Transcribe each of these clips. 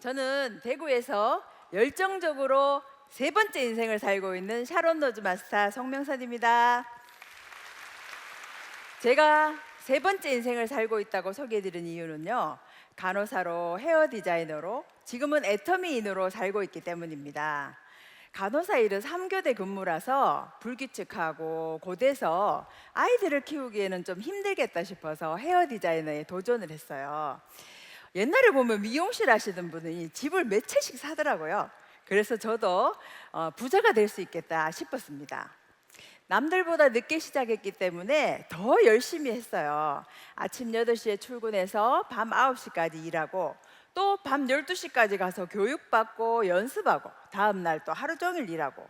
저는 대구에서 열정적으로 세 번째 인생을 살고 있는 샤론 노즈 마스터 성명선입니다. 제가 세 번째 인생을 살고 있다고 소개해드린 이유는요. 간호사로 헤어 디자이너로 지금은 애터미인으로 살고 있기 때문입니다. 간호사 일은 3교대 근무라서 불규칙하고 고돼서 아이들을 키우기에는 좀 힘들겠다 싶어서 헤어 디자이너에 도전을 했어요. 옛날에 보면 미용실 하시던 분이 집을 몇 채씩 사더라고요. 그래서 저도 어, 부자가 될 수 있겠다 싶었습니다. 남들보다 늦게 시작했기 때문에 더 열심히 했어요. 아침 8시에 출근해서 밤 9시까지 일하고 또 밤 12시까지 가서 교육받고 연습하고 다음 날 또 하루 종일 일하고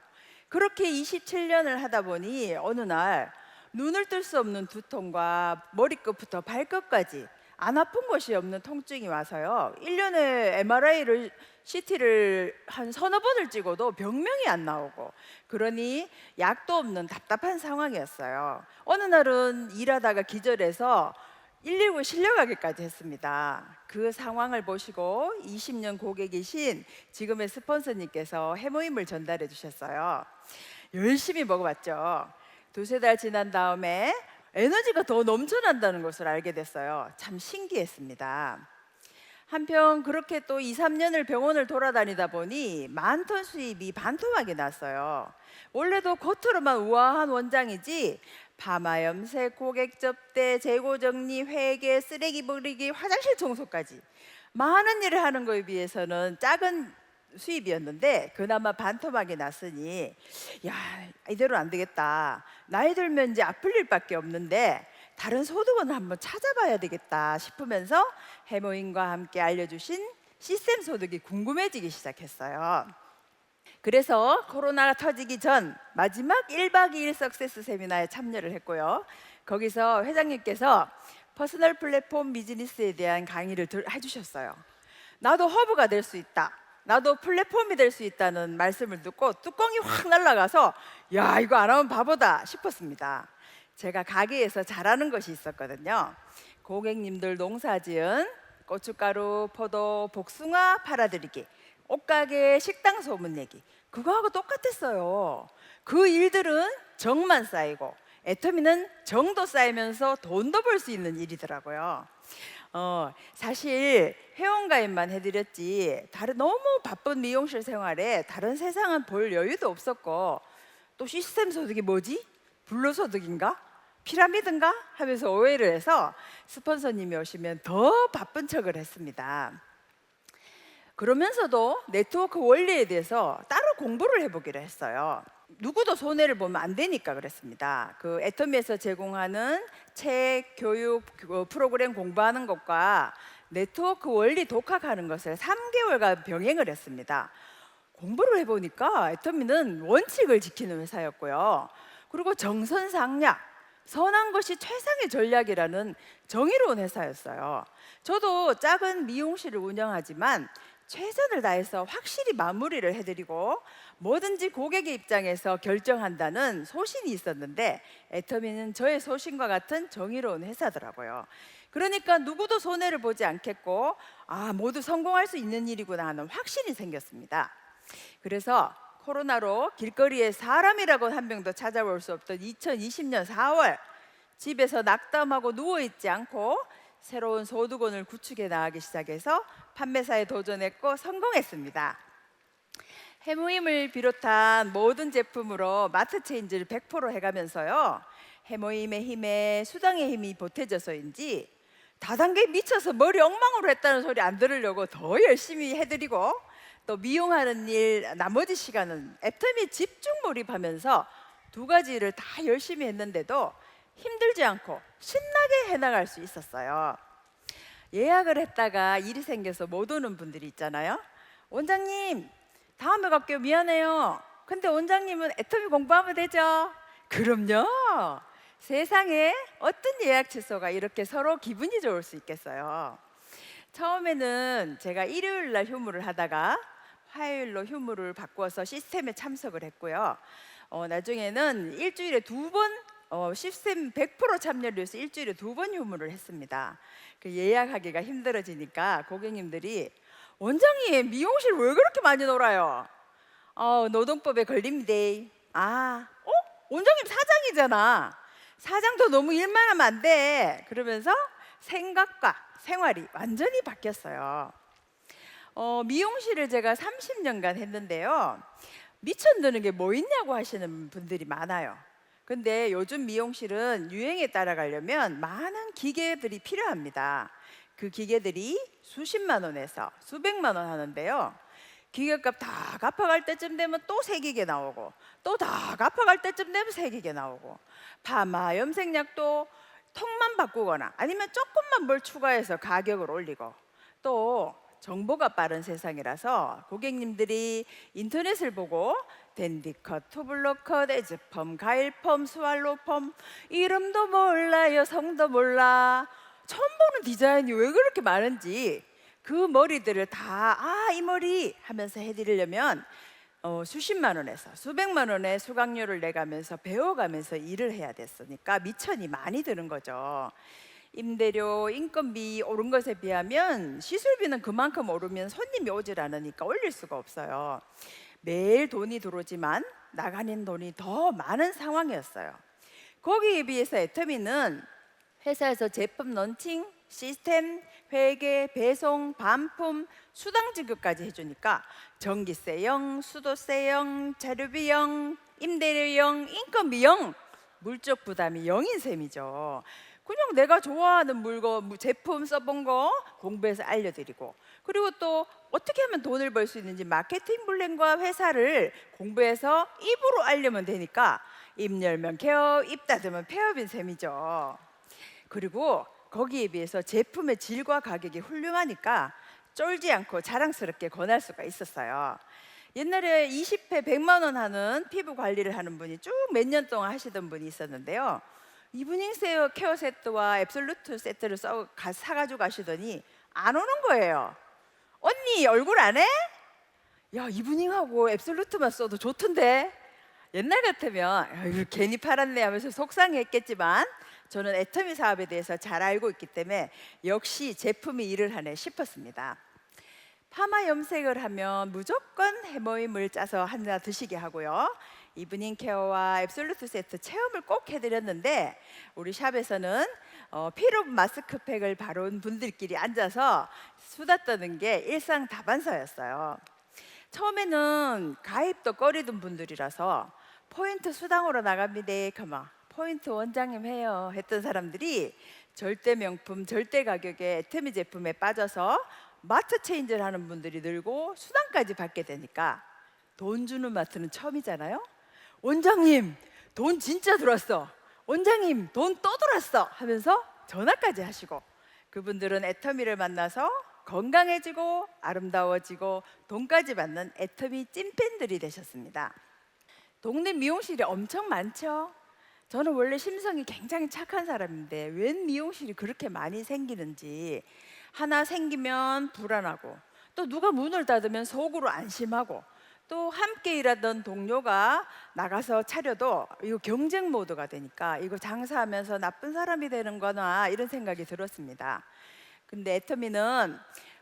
그렇게 27년을 하다 보니 어느 날 눈을 뜰 수 없는 두통과 머리끝부터 발끝까지 안 아픈 것이 없는 통증이 와서요. 1년에 MRI를 CT를 한 서너 번을 찍어도 병명이 안 나오고 그러니 약도 없는 답답한 상황이었어요. 어느 날은 일하다가 기절해서 119 실려가기까지 했습니다. 그 상황을 보시고 20년 고객이신 지금의 스폰서님께서 해모임을 전달해 주셨어요. 열심히 먹어봤죠. 두세 달 지난 다음에 에너지가 더 넘쳐난다는 것을 알게 됐어요. 참 신기했습니다. 한편 그렇게 또 2, 3년을 병원을 돌아다니다 보니 만톤 수입이 반토막이 났어요. 원래도 겉으로만 우아한 원장이지 파마 염색, 고객 접대, 재고 정리, 회계, 쓰레기 버리기, 화장실 청소까지 많은 일을 하는 거에 비해서는 작은 수입이었는데 그나마 반토막이 났으니 야 이대로 안 되겠다 나이 들면 이제 아플 일밖에 없는데 다른 소득은 한번 찾아봐야 되겠다 싶으면서 해모인과 함께 알려주신 시스템 소득이 궁금해지기 시작했어요. 그래서 코로나가 터지기 전 마지막 1박 2일 석세스 세미나에 참여를 했고요. 거기서 회장님께서 퍼스널 플랫폼 비즈니스에 대한 강의를 들, 해주셨어요. 나도 허브가 될 수 있다. 나도 플랫폼이 될 수 있다는 말씀을 듣고 뚜껑이 확 날아가서 야 이거 안 하면 바보다 싶었습니다. 제가 가게에서 잘하는 것이 있었거든요. 고객님들 농사지은 고춧가루, 포도, 복숭아 팔아드리기, 옷가게 식당 소문 내기 그거하고 똑같았어요. 그 일들은 정만 쌓이고 애터미는 정도 쌓이면서 돈도 벌 수 있는 일이더라고요. 어, 사실 회원가입만 해드렸지 다른 너무 바쁜 미용실 생활에 다른 세상은 볼 여유도 없었고 또 시스템 소득이 뭐지? 불로소득인가? 피라미드인가? 하면서 오해를 해서 스폰서님이 오시면 더 바쁜 척을 했습니다. 그러면서도 네트워크 원리에 대해서 따로 공부를 해보기로 했어요. 누구도 손해를 보면 안 되니까 그랬습니다. 그 애터미에서 제공하는 책, 교육, 그 프로그램 공부하는 것과 네트워크 원리 독학하는 것을 3개월간 병행을 했습니다. 공부를 해보니까 애터미는 원칙을 지키는 회사였고요. 그리고 정선상략, 선한 것이 최상의 전략이라는 정의로운 회사였어요. 저도 작은 미용실을 운영하지만 최선을 다해서 확실히 마무리를 해드리고 뭐든지 고객의 입장에서 결정한다는 소신이 있었는데 애터미는 저의 소신과 같은 정의로운 회사더라고요. 그러니까 누구도 손해를 보지 않겠고 아 모두 성공할 수 있는 일이구나 하는 확신이 생겼습니다. 그래서 코로나로 길거리에 사람이라고 한 명도 찾아올 수 없던 2020년 4월 집에서 낙담하고 누워 있지 않고 새로운 소득원을 구축해 나가기 시작해서 판매사에 도전했고 성공했습니다. 해모임을 비롯한 모든 제품으로 마트 체인지를 100% 해가면서요. 해모임의 힘에 수당의 힘이 보태져서인지 다단계에 미쳐서 머리 엉망으로 했다는 소리 안 들으려고 더 열심히 해드리고 또 미용하는 일 나머지 시간은 애터미 집중 몰입하면서 두 가지를 다 열심히 했는데도 힘들지 않고 신나게 해나갈 수 있었어요. 예약을 했다가 일이 생겨서 못 오는 분들이 있잖아요. 원장님, 다음에 갈게요. 미안해요. 근데 원장님은 애터미 공부하면 되죠? 그럼요. 세상에 어떤 예약 취소가 이렇게 서로 기분이 좋을 수 있겠어요. 처음에는 제가 일요일 날 휴무를 하다가 화요일로 휴무를 바꿔서 시스템에 참석을 했고요. 어, 나중에는 일주일에 두 번 어, 시스템 100% 참여를 위해서 일주일에 두 번 휴무를 했습니다. 그 예약하기가 힘들어지니까 고객님들이 원장님 미용실 왜 그렇게 많이 놀아요? 어, 노동법에 걸립니다. 아, 어? 원장님 사장이잖아. 사장도 너무 일만 하면 안 돼. 그러면서 생각과 생활이 완전히 바뀌었어요. 어, 미용실을 제가 30년간 했는데요. 미천드는 게 뭐 있냐고 하시는 분들이 많아요. 근데 요즘 미용실은 유행에 따라가려면 많은 기계들이 필요합니다. 그 기계들이 수십만 원에서 수백만 원 하는데요. 기계값 다 갚아갈 때쯤 되면 또 새 기계 나오고 또 다 갚아갈 때쯤 되면 새 기계 나오고 파마 염색약도 통만 바꾸거나 아니면 조금만 뭘 추가해서 가격을 올리고 또 정보가 빠른 세상이라서 고객님들이 인터넷을 보고 댄디컷, 투블럭컷, 에즈펌, 가일펌, 스왈로펌 이름도 몰라요 성도 몰라 처음 보는 디자인이 왜 그렇게 많은지 그 머리들을 다 아 이 머리 하면서 해드리려면 어, 수십만 원에서 수백만 원의 수강료를 내가면서 배워가면서 일을 해야 됐으니까 미천이 많이 드는 거죠. 임대료, 인건비 오른 것에 비하면 시술비는 그만큼 오르면 손님이 오질 않으니까 올릴 수가 없어요. 매일 돈이 들어오지만 나가는 돈이 더 많은 상황이었어요. 거기에 비해서 애터미는 회사에서 제품 런칭, 시스템, 회계, 배송, 반품, 수당 지급까지 해주니까 전기세 0, 수도세 0, 자료비 0, 임대료 0, 인건비 0, 물적 부담이 0인 셈이죠. 그냥 내가 좋아하는 물건, 무- 제품 써본 거 공부해서 알려드리고 그리고 또 어떻게 하면 돈을 벌 수 있는지 마케팅 블랙과 회사를 공부해서 입으로 알려면 되니까 입 열면 개업, 입 닫으면 폐업인 셈이죠. 그리고 거기에 비해서 제품의 질과 가격이 훌륭하니까 쫄지 않고 자랑스럽게 권할 수가 있었어요. 옛날에 20회 100만 원 하는 피부 관리를 하는 분이 쭉 몇 년 동안 하시던 분이 있었는데요. 이브닝 세어 케어 세트와 앱솔루트 세트를 써, 가, 사가지고 가시더니 안 오는 거예요. 언니 얼굴 안 해? 야 이브닝하고 앱솔루트만 써도 좋던데 옛날 같으면 야, 이거 괜히 팔았네 하면서 속상했겠지만 저는 애터미 사업에 대해서 잘 알고 있기 때문에 역시 제품이 일을 하네 싶었습니다. 파마 염색을 하면 무조건 해모임을 짜서 하나 드시게 하고요. 이브닝 케어와 앱솔루트 세트 체험을 꼭 해드렸는데 우리 샵에서는 어, 피로 마스크팩을 바른 분들끼리 앉아서 수다 떠는 게 일상 다반사였어요. 처음에는 가입도 꺼리던 분들이라서 포인트 수당으로 나갑니다. 그만 포인트 원장님 해요 했던 사람들이 절대 명품 절대 가격의 애터미 제품에 빠져서 마트 체인지를 하는 분들이 늘고 수당까지 받게 되니까 돈 주는 마트는 처음이잖아요. 원장님 돈 진짜 들었어. 원장님 돈 또 들었어 하면서 전화까지 하시고 그분들은 애터미를 만나서 건강해지고 아름다워지고 돈까지 받는 애터미 찐팬들이 되셨습니다. 동네 미용실이 엄청 많죠. 저는 원래 심성이 굉장히 착한 사람인데 웬 미용실이 그렇게 많이 생기는지 하나 생기면 불안하고 또 누가 문을 닫으면 속으로 안심하고 또 함께 일하던 동료가 나가서 차려도 이거 경쟁 모드가 되니까 이거 장사하면서 나쁜 사람이 되는 거나 이런 생각이 들었습니다. 근데 애터미는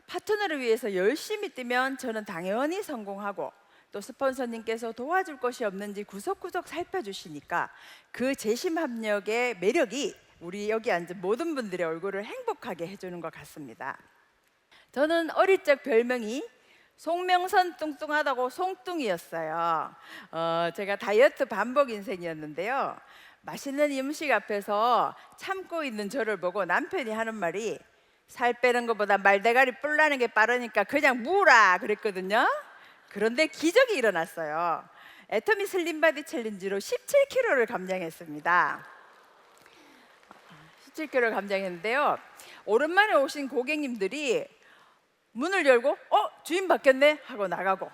파트너를 위해서 열심히 뛰면 저는 당연히 성공하고 또 스폰서님께서 도와줄 것이 없는지 구석구석 살펴주시니까 그 재심 합력의 매력이 우리 여기 앉은 모든 분들의 얼굴을 행복하게 해주는 것 같습니다. 저는 어릴 적 별명이 송명선 뚱뚱하다고 송뚱이였어요. 어, 제가 다이어트 반복 인생이었는데요. 맛있는 음식 앞에서 참고 있는 저를 보고 남편이 하는 말이 살 빼는 것보다 말대가리 뿔나는 게 빠르니까 그냥 무라 그랬거든요. 그런데 기적이 일어났어요. 애터미 슬림바디 챌린지로 17kg를 감량했습니다. 17kg 감량했는데요. 오랜만에 오신 고객님들이 문을 열고 어 주인 바뀌었네 하고 나가고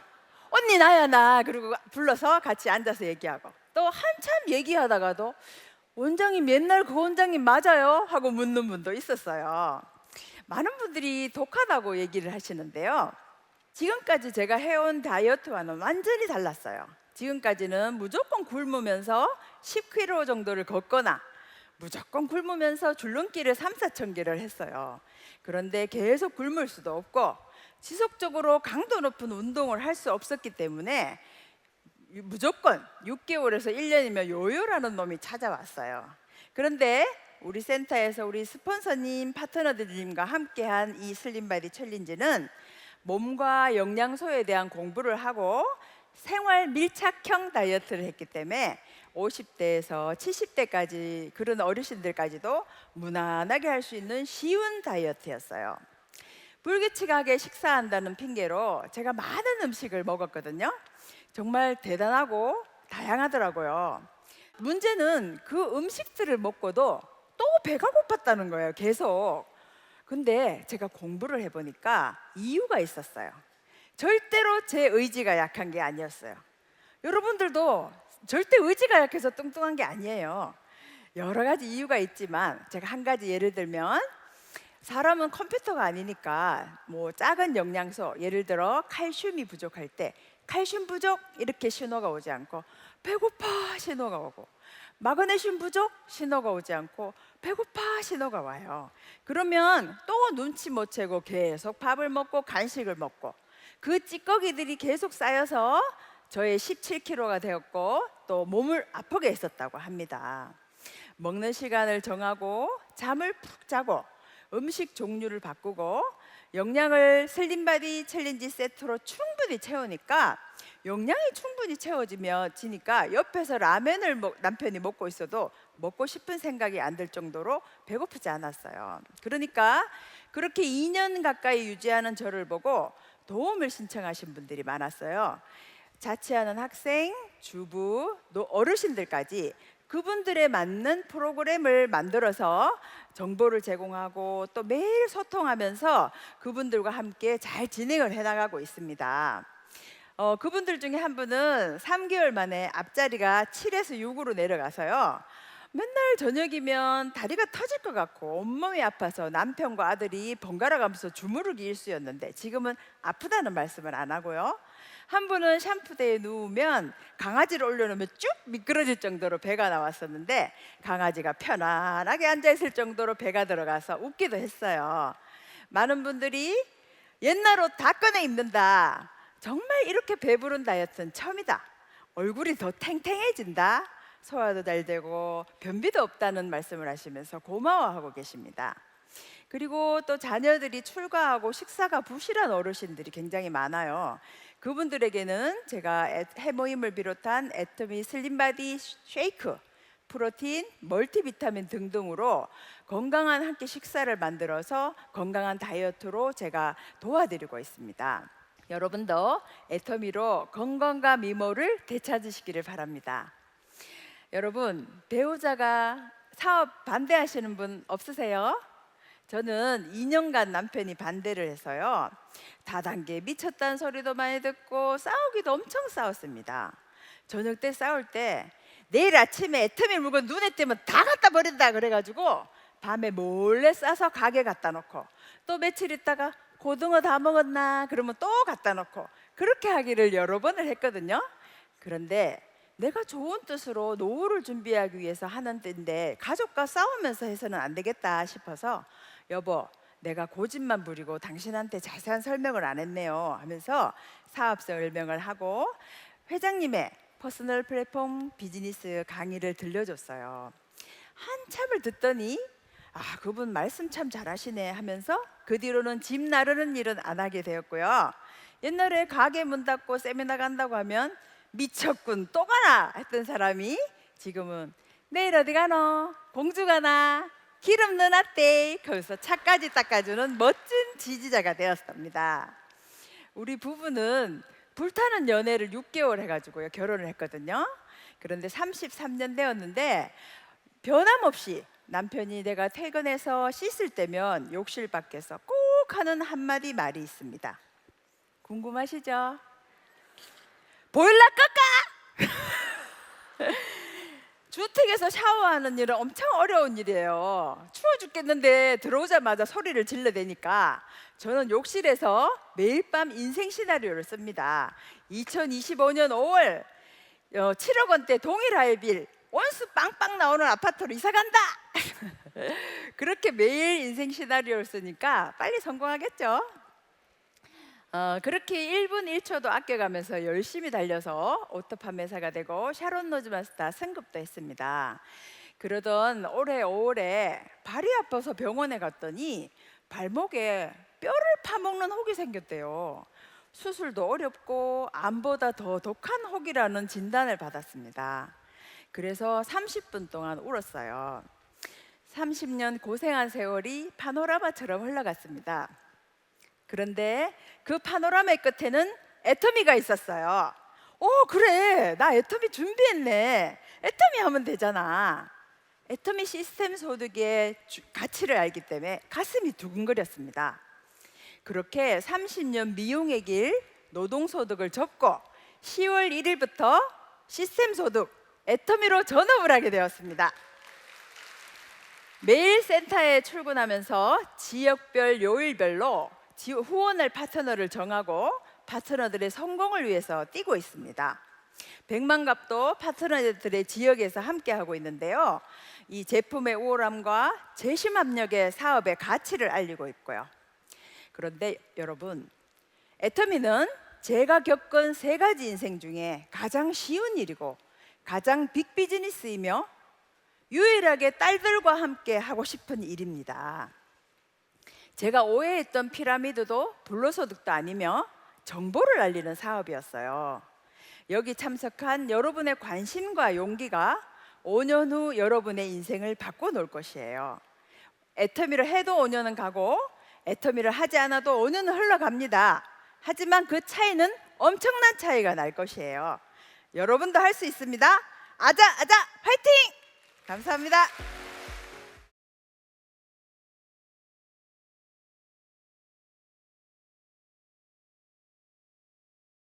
언니 나야 나 그리고 불러서 같이 앉아서 얘기하고 또 한참 얘기하다가도 원장님 옛날 그 원장님 맞아요 하고 묻는 분도 있었어요. 많은 분들이 독하다고 얘기를 하시는데요. 지금까지 제가 해온 다이어트와는 완전히 달랐어요. 지금까지는 무조건 굶으면서 10kg 정도를 걷거나 무조건 굶으면서 줄넘기를 3, 4천 개를 했어요. 그런데 계속 굶을 수도 없고 지속적으로 강도 높은 운동을 할 수 없었기 때문에 무조건 6개월에서 1년이면 요요라는 놈이 찾아왔어요. 그런데 우리 센터에서 우리 스폰서님, 파트너들님과 함께한 이 슬림바디 챌린지는 몸과 영양소에 대한 공부를 하고 생활 밀착형 다이어트를 했기 때문에 50대에서 70대까지 그런 어르신들까지도 무난하게 할 수 있는 쉬운 다이어트였어요. 불규칙하게 식사한다는 핑계로 제가 많은 음식을 먹었거든요. 정말 대단하고 다양하더라고요. 문제는 그 음식들을 먹고도 또 배가 고팠다는 거예요. 계속. 근데 제가 공부를 해보니까 이유가 있었어요. 절대로 제 의지가 약한 게 아니었어요. 여러분들도 절대 의지가 약해서 뚱뚱한 게 아니에요. 여러 가지 이유가 있지만 제가 한 가지 예를 들면 사람은 컴퓨터가 아니니까 뭐 작은 영양소 예를 들어 칼슘이 부족할 때 칼슘 부족 이렇게 신호가 오지 않고 배고파 신호가 오고 마그네슘 부족 신호가 오지 않고 배고파 신호가 와요. 그러면 또 눈치 못 채고 계속 밥을 먹고 간식을 먹고 그 찌꺼기들이 계속 쌓여서 저의 17kg가 되었고 또 몸을 아프게 했었다고 합니다. 먹는 시간을 정하고 잠을 푹 자고 음식 종류를 바꾸고 영양을 슬림바디 챌린지 세트로 충분히 채우니까 영양이 충분히 채워지면 지니까 옆에서 라면을 먹- 남편이 먹고 있어도 먹고 싶은 생각이 안 들 정도로 배고프지 않았어요. 그러니까 그렇게 2년 가까이 유지하는 저를 보고 도움을 신청하신 분들이 많았어요. 자취하는 학생, 주부, 또 어르신들까지 그분들에 맞는 프로그램을 만들어서 정보를 제공하고 또 매일 소통하면서 그분들과 함께 잘 진행을 해나가고 있습니다. 어, 그분들 중에 한 분은 3개월 만에 앞자리가 7에서 6으로 내려가서요. 맨날 저녁이면 다리가 터질 것 같고 온몸이 아파서 남편과 아들이 번갈아 가면서 주무르기 일쑤였는데 지금은 아프다는 말씀을 안 하고요. 한 분은 샴푸대에 누우면 강아지를 올려놓으면 쭉 미끄러질 정도로 배가 나왔었는데 강아지가 편안하게 앉아 있을 정도로 배가 들어가서 웃기도 했어요. 많은 분들이 옛날 옷 다 꺼내 입는다. 정말 이렇게 배부른 다이어트는 처음이다. 얼굴이 더 탱탱해진다. 소화도 잘 되고 변비도 없다는 말씀을 하시면서 고마워하고 계십니다. 그리고 또 자녀들이 출가하고 식사가 부실한 어르신들이 굉장히 많아요. 그분들에게는 제가 애- 해모임을 비롯한 애터미 슬림바디 쉐이크, 프로틴, 멀티비타민 등등으로 건강한 한 끼 식사를 만들어서 건강한 다이어트로 제가 도와드리고 있습니다. 여러분도 애터미로 건강과 미모를 되찾으시기를 바랍니다. 여러분 배우자가 사업 반대하시는 분 없으세요? 저는 2년간 남편이 반대를 해서요. 다단계 미쳤다는 소리도 많이 듣고 싸우기도 엄청 싸웠습니다. 저녁 때 싸울 때 내일 아침에 애터미 물건 눈에 띄면 다 갖다 버린다 그래가지고 밤에 몰래 싸서 가게 갖다 놓고 또 며칠 있다가 고등어 다 먹었나 그러면 또 갖다 놓고 그렇게 하기를 여러 번을 했거든요. 그런데 내가 좋은 뜻으로 노후를 준비하기 위해서 하는 때인데 가족과 싸우면서 해서는 안 되겠다 싶어서 여보 내가 고집만 부리고 당신한테 자세한 설명을 안 했네요 하면서 사업서 설명을 하고 회장님의 퍼스널 플랫폼 비즈니스 강의를 들려줬어요. 한참을 듣더니 아 그분 말씀 참 잘하시네 하면서 그 뒤로는 집 나르는 일은 안 하게 되었고요. 옛날에 가게 문 닫고 세미나 간다고 하면 미쳤군 또 가나 했던 사람이 지금은 내일 어디 가노 공주 가나 기름 넣어놨대 거기서 차까지 닦아주는 멋진 지지자가 되었습니다. 우리 부부는 불타는 연애를 6개월 해가지고요 결혼을 했거든요. 그런데 33년 되었는데 변함없이 남편이 내가 퇴근해서 씻을 때면 욕실 밖에서 꼭 하는 한마디 말이 있습니다. 궁금하시죠? 보일러 껐까? 주택에서 샤워하는 일은 엄청 어려운 일이에요. 추워 죽겠는데 들어오자마자 소리를 질러대니까 저는 욕실에서 매일 밤 인생 시나리오를 씁니다. 2025년 5월 7억 원대 동일하의 빌 원수 빵빵 나오는 아파트로 이사 간다. 그렇게 매일 인생 시나리오를 쓰니까 빨리 성공하겠죠. 어, 그렇게 1분 1초도 아껴가면서 열심히 달려서 오토 판매사가 되고 샤론 노즈 마스터 승급도 했습니다. 그러던 올해 5월에 발이 아파서 병원에 갔더니 발목에 뼈를 파먹는 혹이 생겼대요. 수술도 어렵고 암보다 더 독한 혹이라는 진단을 받았습니다. 그래서 30분 동안 울었어요. 30년 고생한 세월이 파노라마처럼 흘러갔습니다. 그런데 그 파노라마의 끝에는 애터미가 있었어요. 오, 그래. 나 애터미 준비했네. 애터미 하면 되잖아. 애터미 시스템 소득의 주- 가치를 알기 때문에 가슴이 두근거렸습니다. 그렇게 30년 미용의 길 노동 소득을 접고 10월 1일부터 시스템 소득 애터미로 전업을 하게 되었습니다. 매일 센터에 출근하면서 지역별 요일별로 지- 후원할 파트너를 정하고 파트너들의 성공을 위해서 뛰고 있습니다. 백만갑도 파트너들의 지역에서 함께 하고 있는데요. 이 제품의 우월함과 재심 압력의 사업의 가치를 알리고 있고요. 그런데 여러분, 애터미는 제가 겪은 세 가지 인생 중에 가장 쉬운 일이고 가장 빅 비즈니스이며 유일하게 딸들과 함께 하고 싶은 일입니다. 제가 오해했던 피라미드도 불로소득도 아니며 정보를 알리는 사업이었어요. 여기 참석한 여러분의 관심과 용기가 5년 후 여러분의 인생을 바꿔놓을 것이에요. 애터미를 해도 5년은 가고 애터미를 하지 않아도 5년은 흘러갑니다. 하지만 그 차이는 엄청난 차이가 날 것이에요. 여러분도 할 수 있습니다. 아자 아자 파이팅! 감사합니다.